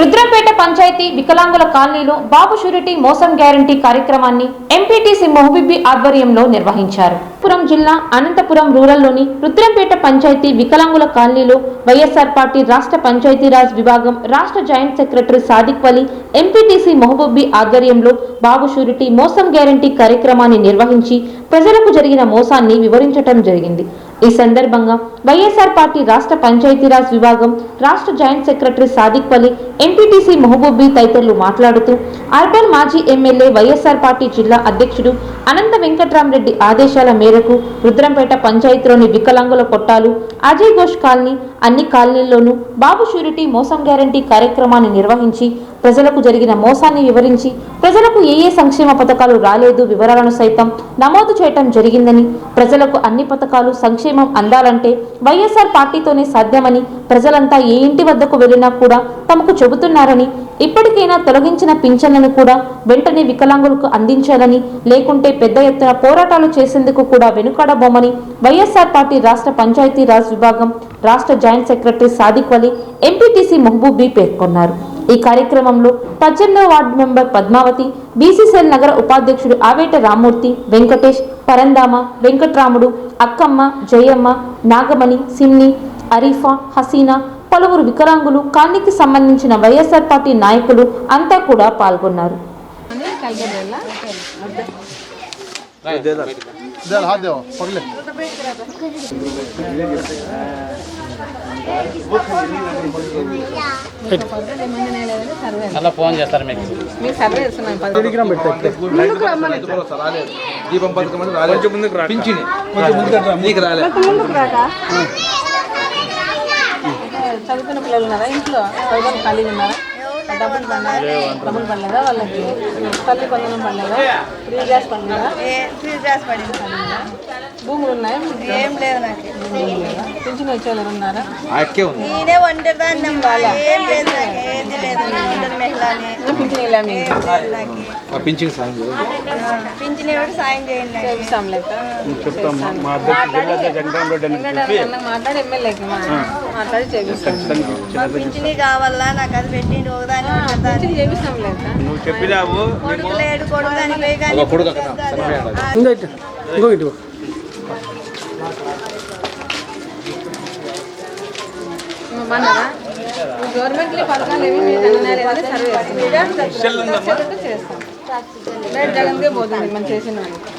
రుద్రంపేట పంచాయతీ వికలాంగుల కాలనీలో బాబు షూరిటీ మోసం గ్యారంటీ కార్యక్రమాన్ని ఎంపీటీసీ మహబూబి ఆధ్వర్యంలో నిర్వహించారు. పురం జిల్లా అనంతపురం రూరల్లోని రుద్రంపేట పంచాయతీ వికలాంగుల కాలనీలో వైఎస్ఆర్ పార్టీ రాష్ట్ర పంచాయతీరాజ్ విభాగం రాష్ట్ర joint secretary Sadiq Vali MPTC Mahaboobi ఆధ్వర్యంలో బాబు షూరిటీ మోసం గ్యారంటీ కార్యక్రమాన్ని నిర్వహించి ప్రజలకు జరిగిన మోసాన్ని వివరించటం జరిగింది. ఈ సందర్భంగా వైఎస్ఆర్ పార్టీ రాష్ట్ర పంచాయతీరాజ్ విభాగం రాష్ట్ర joint secretary Sadiq Vali MPTC Mahaboobi తదితరులు మాట్లాడుతూ అర్బన్ మాజీ ఎమ్మెల్యే వైఎస్ఆర్ పార్టీ జిల్లా అధ్యక్షుడు అనంత వెంకట్రామరెడ్డి ఆదేశాల మేరకు రుద్రంపేట పంచాయతీలోని వికలాంగుల కొట్టాలు అజయ్ ఘోష్ కాలనీ అన్ని కాలనీల్లోనూ బాబు షూరిటీ మోసం గ్యారంటీ కార్యక్రమాన్ని నిర్వహించి ప్రజలకు జరిగిన మోసాన్ని వివరించి ప్రజలకు ఏ ఏ సంక్షేమ పథకాలు రాలేదు వివరాలను సైతం నమోదు చేయటం జరిగిందని ప్రజలకు అన్ని పథకాలు సంక్షేమం అందాలంటే వైఎస్ఆర్ పార్టీతోనే సాధ్యమని ప్రజలంతా ఏ ఇంటి వద్దకు వెళ్ళినా కూడా తమకు చెబుతున్నారని ఇప్పటికైనా తొలగించిన పింఛన్లను కూడా వెంటనే వికలాంగులకు అందించాలని లేకుంటే పెద్ద ఎత్తున పోరాటాలు చేసేందుకు కూడా వెనుకాడబోమని వైఎస్ఆర్ పార్టీ రాష్ట్ర పంచాయతీ రాజ్ విభాగం రాష్ట్ర joint secretary Sadiq Vali MPTC Mahaboobi పేర్కొన్నారు. ఈ కార్యక్రమంలో పద్దెనిమిదవ వార్డు మెంబర్ పద్మావతి బీసీసీఎల్ నగర ఉపాధ్యక్షుడు ఆవేట రామ్మూర్తి వెంకటేష్ పరందామ వెంకట్రాముడు అక్కమ్మ జయమ్మ నాగమణి సిమ్ని అరీఫా హసీనా పలువురు వికలాంగులు కాలనీకి సంబంధించిన వైఎస్ఆర్ పార్టీ నాయకులు అంతా కూడా పాల్గొన్నారు. అలా ఫోన్ చేస్తారు మీకు. చదువుతున్న రాలేదు రాలేదు పిల్లలు ఉన్నారా? ఇంట్లో? చదువుకున్న ఖాళీగా ఉన్నారా? డబ్బులు పడలేదా? డబ్బులు పడలేదా వాళ్ళకి? తల్లి కొందరం పడలేదా? ఫ్రీ గ్యాస్ పడలేదా ఫ్రీ గ్యాస్ పడింది. భూములు ఉన్నాయా? ఏం లేదు నాకు. పింఛన్ వచ్చేవాళ్ళు ఉన్నారా నేనే అమ్మా. ఏం లేదు నాకు. ఏది లేదు. పింఛన్ సాయం చేయండి. మాట్లాడి ఎమ్మెల్యేకి మాట్లాడి చేపిస్తాం. మా పింఛని కావాలా? నాకు అది పెట్టిండు ఒకదాని పింఛన్ చేపిస్తాం నువ్వు చెప్పినావు కొడుకు లేడు కొడుకు కానీ గవర్నమెంట్ పథకాలు ఏమి సర్వే చేస్తాం. రేట్ జగన్కే పోతుంది మనం చేసిన వాళ్ళకి.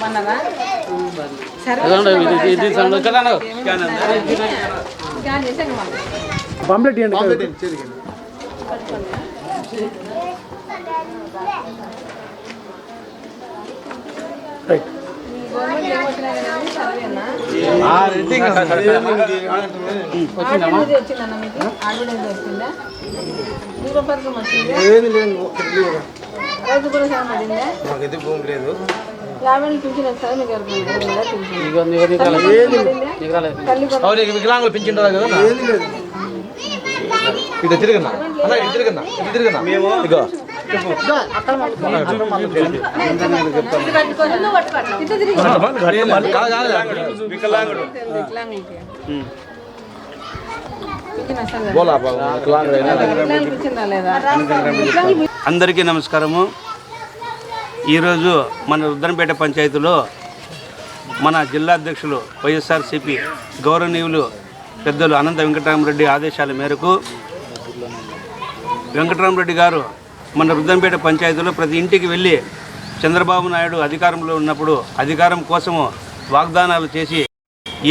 మన్నారా సర్వే స్కాన్ చేసాక మళ్ళీ గవర్నమెంట్ ఏం వచ్చినా కానీ సర్వేనా ఆ రెడ్డి ఇంకా మాకైతే భూమి లేదు. వికలాంగులు పింఛన్ కదా ఇటు తిరిగన్నా ఇటు ఇటు ఇగో వికలాంగుడు రాలేదా అందరికీ నమస్కారము. ఈరోజు మన రుద్రంపేట పంచాయతీలో మన జిల్లా అధ్యక్షులు వైఎస్ఆర్సిపి గౌరవనీయులు పెద్దలు అనంత వెంకటరామరెడ్డి ఆదేశాల మేరకు వెంకటరామరెడ్డి గారు మన రుద్దంపేట పంచాయతీలో ప్రతి ఇంటికి వెళ్ళి చంద్రబాబు నాయుడు అధికారంలో ఉన్నప్పుడు అధికారం కోసము వాగ్దానాలు చేసి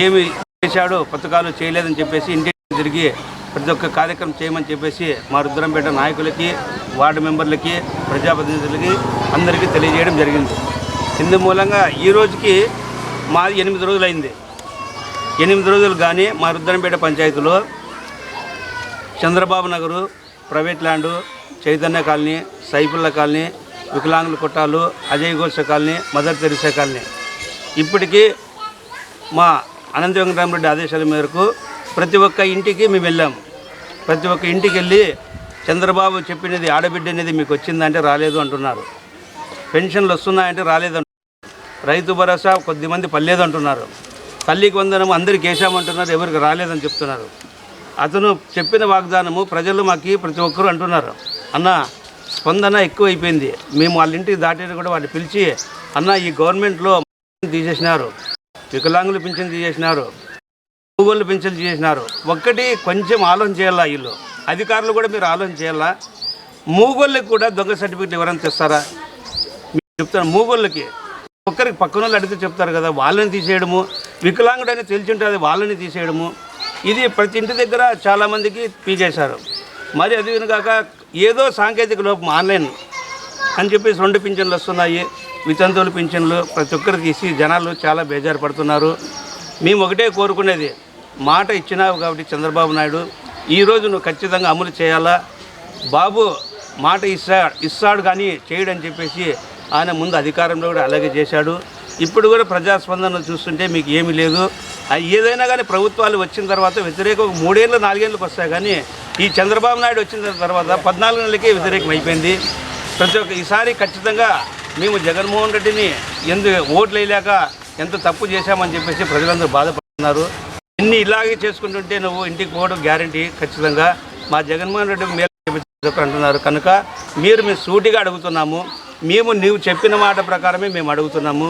ఏమి చేశాడో పథకాలు చేయలేదని చెప్పేసి ఇంటికి తిరిగి ప్రతి ఒక్క కార్యక్రమం చేయమని చెప్పేసి మా రుద్రంపేట నాయకులకి వార్డు మెంబర్లకి ప్రజాప్రతినిధులకి అందరికీ తెలియజేయడం జరిగింది. ఇందు మూలంగా ఈ రోజుకి మాది ఎనిమిది రోజులైంది. ఎనిమిది రోజులు కానీ మా రుద్రంపేట పంచాయతీలో Chandrababu Nagar private land Chaitanya colony Saifulla colony వికలాంగుల కుట్టాలు అజయ్ ఘోష కాలనీ మదర్ తెరిసా కాలనీ. ఇప్పటికీ మా అనంత వెంకటరామరెడ్డి ఆదేశాల మేరకు ప్రతి ఒక్క ఇంటికి మేము వెళ్ళాము ప్రతి ఒక్క ఇంటికి వెళ్ళి చంద్రబాబు చెప్పినది ఆడబిడ్డ అనేది మీకు వచ్చిందంటే రాలేదు అంటున్నారు. పెన్షన్లు వస్తున్నాయంటే రాలేదు రైతు భరోసా కొద్దిమంది పర్లేదు అంటున్నారు. తల్లికి వందనం అందరికి వేసామంటున్నారు ఎవరికి రాలేదని చెప్తున్నారు. అతను చెప్పిన వాగ్దానము ప్రజలు మాకు ప్రతి ఒక్కరూ అంటున్నారు. అన్న స్పందన ఎక్కువైపోయింది. మేము వాళ్ళ ఇంటికి దాటిన కూడా వాళ్ళు పిలిచి అన్న ఈ గవర్నమెంట్లో తీసేసినారు. వికలాంగులు పింఛన్ తీసేసినారు. భూగోళ్ళు పింఛన్ తీసేసినారు. ఒక్కటి కొంచెం ఆలోచన చేయాలా వీళ్ళు? అధికారులు కూడా మీరు ఆలోచన చేయాలా? మూగోళ్ళకి కూడా దొంగ సర్టిఫికెట్ ఎవరైనా తెస్తారా? మీరు చెప్తాను మూగోళ్ళకి. ఒక్కరికి పక్కన వాళ్ళు అడిగితే చెప్తారు కదా వాళ్ళని తీసేయడము. వికలాంగుడు అనేది తెలిసి ఉంటుంది వాళ్ళని తీసేయడము. ఇది ప్రతి ఇంటి దగ్గర చాలామందికి పీకేశారు. మరి అది కాక ఏదో సాంకేతిక లోపం ఆన్లైన్ అని చెప్పేసి రెండు పింఛన్లు వస్తున్నాయి. వితంతువుల పింఛన్లు ప్రతి ఒక్కరు తీసి జనాలు చాలా బేజారు పడుతున్నారు. మేము ఒకటే కోరుకునేది మాట ఇచ్చినావు కాబట్టి చంద్రబాబు నాయుడు ఈరోజు నువ్వు ఖచ్చితంగా అమలు చేయాలా? బాబు మాట ఇస్తా ఇస్తాడు కానీ చేయడని చెప్పేసి ఆయన ముందు అధికారంలో కూడా అలాగే చేశాడు. ఇప్పుడు కూడా ప్రజాస్పందన చూస్తుంటే మీకు ఏమీ లేదు. ఏదైనా కానీ ప్రభుత్వాలు వచ్చిన తర్వాత వ్యతిరేకం మూడేళ్ళు నాలుగేళ్ళకి వస్తాయి. కానీ ఈ చంద్రబాబు నాయుడు వచ్చిన తర్వాత పద్నాలుగు నెలలకే వ్యతిరేకం అయిపోయింది. ప్రతి ఒక్క ఈసారి ఖచ్చితంగా మేము జగన్మోహన్ రెడ్డిని ఎందుకు ఓట్లు వేయలేక ఎంత తప్పు చేశామని చెప్పేసి ప్రజలందరూ బాధపడుతున్నారు. ఇన్ని ఇలాగే చేసుకుంటుంటే నువ్వు ఇంటికి పోవడం గ్యారంటీ ఖచ్చితంగా. మా జగన్మోహన్ రెడ్డి మేలు చెప్పి అంటున్నారు. కనుక మీరు మేము సూటిగా అడుగుతున్నాము. మేము నీవు చెప్పిన మాట ప్రకారమే మేము అడుగుతున్నాము.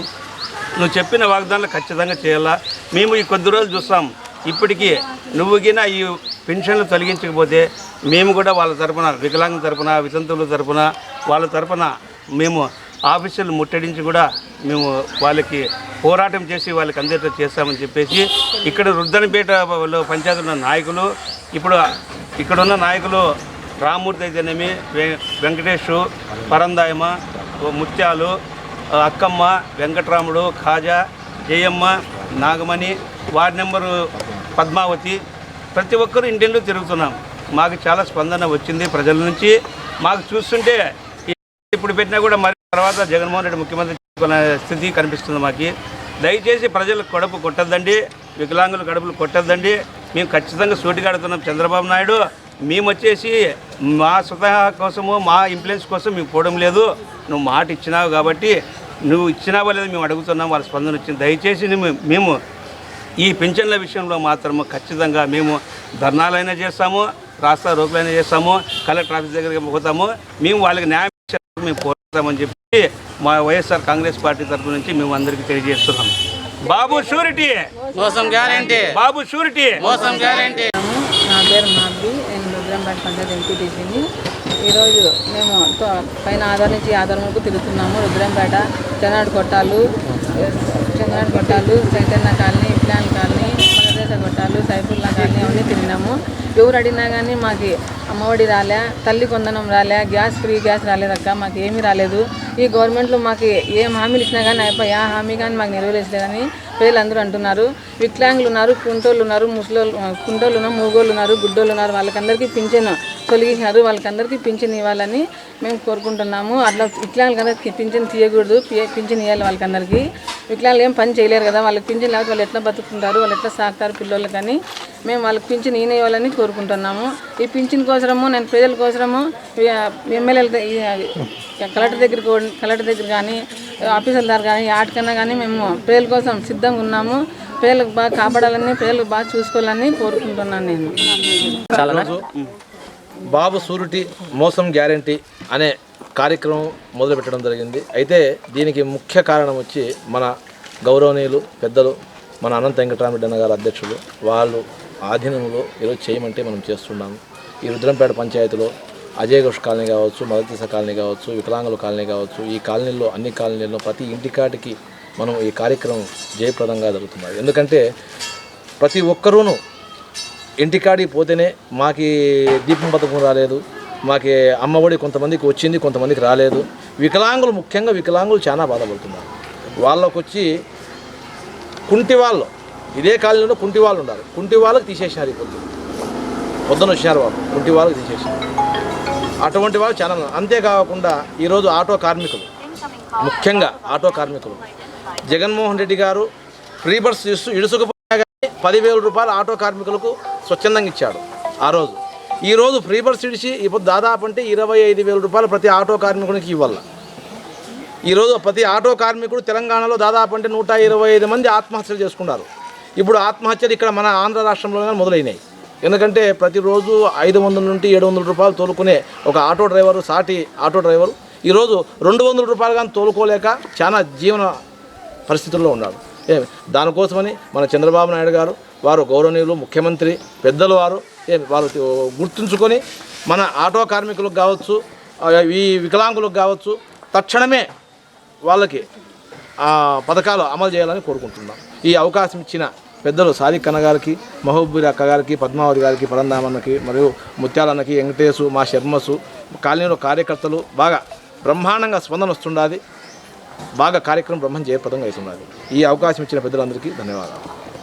నువ్వు చెప్పిన వాగ్దానాలు ఖచ్చితంగా చేయాలా? మేము ఈ కొద్ది రోజులు చూస్తాం. ఇప్పటికీ నువ్వుగిన ఈ పెన్షన్లు తొలగించకపోతే మేము కూడా వాళ్ళ తరపున వికలాంగ తరపున వితంతువుల తరపున వాళ్ళ తరపున మేము ఆఫీసులు ముట్టడించి కూడా మేము వాళ్ళకి పోరాటం చేసి వాళ్ళకి అందేటట్టు చేస్తామని చెప్పేసి ఇక్కడ రుద్దనపేటలో పంచాయతీలో ఉన్న నాయకులు ఇప్పుడు ఇక్కడున్న నాయకులు రామూర్తి అయితేనేమి వె- వెంకటేష్ పరందాయమ ముత్యాలు అక్కమ్మ వెంకట్రాముడు ఖాజా జయమ్మ నాగమణి వార్డ్ నెంబరు పద్మావతి ప్రతి ఒక్కరూ ఇంటింట్లో తిరుగుతున్నాం. మాకు చాలా స్పందన వచ్చింది ప్రజల నుంచి. మాకు చూస్తుంటే ఇప్పుడు పెట్టినా కూడా మరి తర్వాత జగన్మోహన్ రెడ్డి ముఖ్యమంత్రి చేసుకునే స్థితి కనిపిస్తుంది మాకు. దయచేసి ప్రజలు కడుపు కొట్టద్దండి వికలాంగుల కడుపులు కొట్టద్దండి. మేము ఖచ్చితంగా సూటిగా చంద్రబాబు నాయుడు. మేము వచ్చేసి మా స్వతహా కోసము మా ఇంప్లుయెన్స్ కోసం మేము పోవడం లేదు. నువ్వు మాట ఇచ్చినావు కాబట్టి నువ్వు ఇచ్చినావో లేదో మేము అడుగుతున్నాం వాళ్ళ స్పందన వచ్చింది. దయచేసి మేము ఈ పింఛన్ల విషయంలో మాత్రము ఖచ్చితంగా మేము ధర్నాలైనా చేస్తాము రాస్తా రోకులైనా చేస్తాము కలెక్టర్ ఆఫీస్ దగ్గరికి పోతాము. మేము వాళ్ళకి న్యాయం మేము పోరాడతామని చెప్పి మా వైఎస్ఆర్ కాంగ్రెస్ పార్టీ తరఫు నుంచి మేము అందరికీ తెలియజేస్తున్నాం. బాబు షూరిటీ. మోసం గ్యారంటీ. బాబు షూరిటీ. మోసం గ్యారంటీ. నా పేరు నేను రుద్రంపేట పంచాయతీ ఎంపీటీసీని. ఈరోజు మేము పైన ఆధార్ నుంచి ఆధార్ వరకు తిరుగుతున్నాము. రుద్రంపేట చెన్నాడు కొట్టాలు చెన్నాడు కొట్టాలు చైతన్య కాలనీ ఇప్లాన్ కాలనీ మగదేశ కొట్టాలు సైఫుల్లా కాలనీ అవన్నీ తిరిగినాము. ఎవరు అడిగినా కానీ మాకు అమ్మఒడి రాలే తల్లి కొందనం రాలే గ్యాస్ ఫ్రీ గ్యాస్ రాలేదక్క మాకు ఏమీ రాలేదు. ఈ గవర్నమెంట్లో మాకు ఏం హామీలు ఇచ్చినా కానీ అయిపోయి ఆ హామీ కానీ మాకు నెరవేర్చలేదని ప్రజలందరూ అంటున్నారు. వికలాంగులు ఉన్నారు కుంటోళ్ళు ఉన్నారు ముసలోళ్ళు కుంటోళ్ళు ఉన్నారు మూగోళ్ళు ఉన్నారు గుడ్డోళ్ళు ఉన్నారు వాళ్ళకందరికీ పింఛను తొలగించినారు వాళ్ళకందరికీ పింఛన్ ఇవ్వాలని మేము కోరుకుంటున్నాము. అట్లా వికలాంగులందరికీ పింఛన్ తీయకూడదు పింఛన్ ఇవ్వాలి వాళ్ళకందరికీ. వికలాంగులు ఏం పని చేయలేరు కదా వాళ్ళకి పింఛన్ లేకపోతే వాళ్ళు ఎట్లా బతుకుంటారు వాళ్ళు ఎట్లా సాగుతారు పిల్లలు కానీ. మేము వాళ్ళకి పింఛన్ ఈయన ఇవ్వాలని కోరుకుంటున్నాము. ఈ పింఛన్ కోసము నేను ప్రజల కోసము ఎమ్మెల్యేల కలెక్టర్ దగ్గరికి కో- కలెక్టర్ దగ్గర కానీ ఆఫీసర్ల దగ్గర కానీ ఆటకన్నా కానీ మేము ప్రజల కోసం సిద్ధంగా ఉన్నాము. ప్రజలకు బాగా కాపాడాలని ప్రజలకు బాగా చూసుకోవాలని కోరుకుంటున్నాను నేను. బాబు సూరిటీ మోసం గ్యారంటీ అనే కార్యక్రమం మొదలుపెట్టడం జరిగింది. అయితే దీనికి ముఖ్య కారణం వచ్చి మన గౌరవనీయులు పెద్దలు మన అనంత వెంకటరామరెడ్డి అన్న గారు అధ్యక్షులు వాళ్ళు ఆధీనంలో ఈరోజు చేయమంటే మనం చేస్తున్నాము ఈ రుద్రంపేట పంచాయతీలో అజయ్ ఘోష్ కాలనీ కావచ్చు మదతీస కాలనీ కావచ్చు వికలాంగుల కాలనీ కావచ్చు ఈ కాలనీల్లో అన్ని కాలనీల్లో ప్రతి ఇంటికాటికి మనం ఈ కార్యక్రమం జయప్రదంగా జరుగుతున్నది ఎందుకంటే ప్రతి ఒక్కరూను ఇంటికాడికి పోతేనే మాకి దీపం పథకం రాలేదు మాకి అమ్మఒడి కొంతమందికి వచ్చింది కొంతమందికి రాలేదు. వికలాంగులు ముఖ్యంగా వికలాంగులు చాలా బాధపడుతున్నారు. వాళ్ళకు వచ్చి కుంటి వాళ్ళు ఇదే కాలనీలో కుంటి వాళ్ళు ఉన్నారు కుంటి వాళ్ళకి తీసేసినారు ఈ పొద్దు. పొద్దున వచ్చినారు వాళ్ళు. కుంటి వాళ్ళకి తీసేసినారు అటువంటి వాళ్ళు చాలా అంతేకాకుండా ఈరోజు ఆటో కార్మికులు. ముఖ్యంగా ఆటో కార్మికులు. జగన్మోహన్ రెడ్డి గారు ఫ్రీ బస్ ఇస్తూ ఇడుసుకుపోయినా కానీ పదివేల రూపాయలు ఆటో కార్మికులకు స్వచ్ఛందంగా ఇచ్చాడు ఆ రోజు. ఈరోజు ఫ్రీ బస్ ఇడిచి ఇప్పుడు దాదాపు అంటే ఇరవై ఐదు వేల రూపాయలు ప్రతి ఆటో కార్మికునికి ఇవ్వాలి. ఈరోజు ప్రతి ఆటో కార్మికుడు తెలంగాణలో దాదాపు అంటే నూట ఇరవై ఐదు మంది ఆత్మహత్యలు చేసుకున్నారు. ఇప్పుడు ఆత్మహత్యలు ఇక్కడ మన ఆంధ్ర రాష్ట్రంలోనే మొదలైనాయి. ఎందుకంటే ప్రతిరోజు ఐదు వందల నుండి ఏడు వందల రూపాయలు తోలుకునే ఒక ఆటో డ్రైవరు సాటి ఆటో డ్రైవరు ఈరోజు రెండు వందల రూపాయలు కానీ తోలుకోలేక చాలా జీవన పరిస్థితుల్లో ఉన్నాడు ఏ దానికోసమని మన చంద్రబాబు నాయుడు గారు వారు గౌరవనీయులు ముఖ్యమంత్రి పెద్దలు వారు ఏమి వారు గుర్తుంచుకొని మన ఆటో కార్మికులకు కావచ్చు ఈ వికలాంగులకు కావచ్చు తక్షణమే వాళ్ళకి ఆ పథకాలు అమలు చేయాలని కోరుకుంటున్నాం. ఈ అవకాశం ఇచ్చిన పెద్దలు సాదిక్ కన్న గారికి మహబూబీ అక్క గారికి పద్మావతి గారికి పరందామన్నకి మరియు ముత్యాలన్నకి వెంకటేశు మా శర్మసు కాలనీలో కార్యకర్తలు బాగా బ్రహ్మాండంగా స్పందన వస్తుండాది. బాగా కార్యక్రమం బ్రహ్మం జయప్రదంగా అవుతున్నది ఈ అవకాశం ఇచ్చిన పెద్దలందరికీ ధన్యవాదాలు.